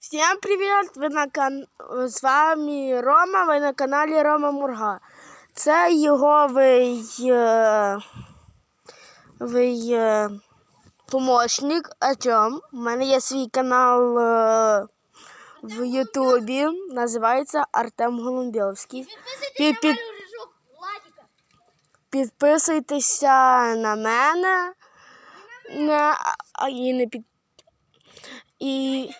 Всем привіт! Ви на кан... З вами Рома, ви на каналі Рома Мурга. Це йоговий е... вий, е... помощник Артем. У мене є свій канал е... в Ютубі. Називається Артем Голумбєвський. Під, під... Підписуйтеся на мене. Не, і не під... І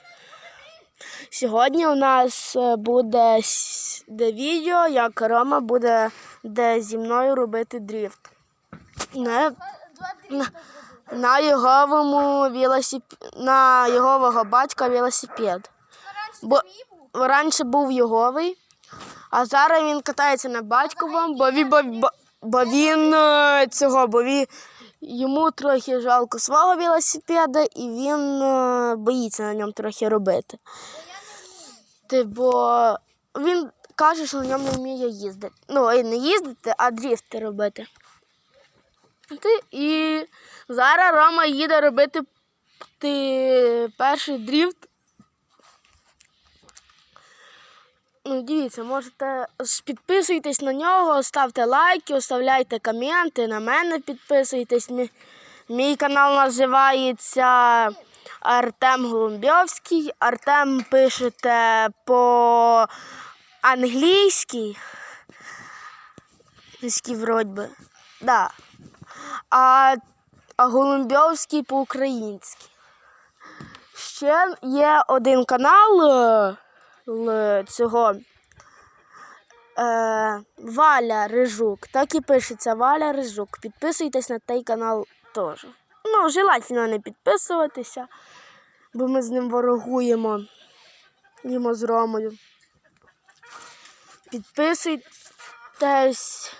сьогодні у нас е, буде де відео, як Рома буде де зі мною робити дріфт. На, на, йоговому велосип... на йогового батька велосипед. Бо раніше був йоговий, а зараз він катається на батьковому, бо він, бо, бо, бо він е, цього, бо він, йому трохи жалко свого велосипеда і він е, боїться на ньому трохи робити. Ти, бо він каже, що на ньому не вміє їздити. Ну, і не їздити, а дріфти робити. І зараз Рома їде робити ти, перший дріфт Ну, дивіться, можете підписуйтесь на нього, ставте лайки, оставляйте коменти, на мене підписуйтесь. Мій канал називається Артем Голумбьовський. Артем пишете по англійськи. Вроді би. Да. А, а Голумбьовський по-українськи. Ще є один канал е, л- цього е, Валя Рижук. Так і пишеться Валя Рижук. Підписуйтесь на той канал теж. Ну, желательно не підписуватися, бо ми з ним ворогуємо. Йому з Ромою. Підписуйтесь.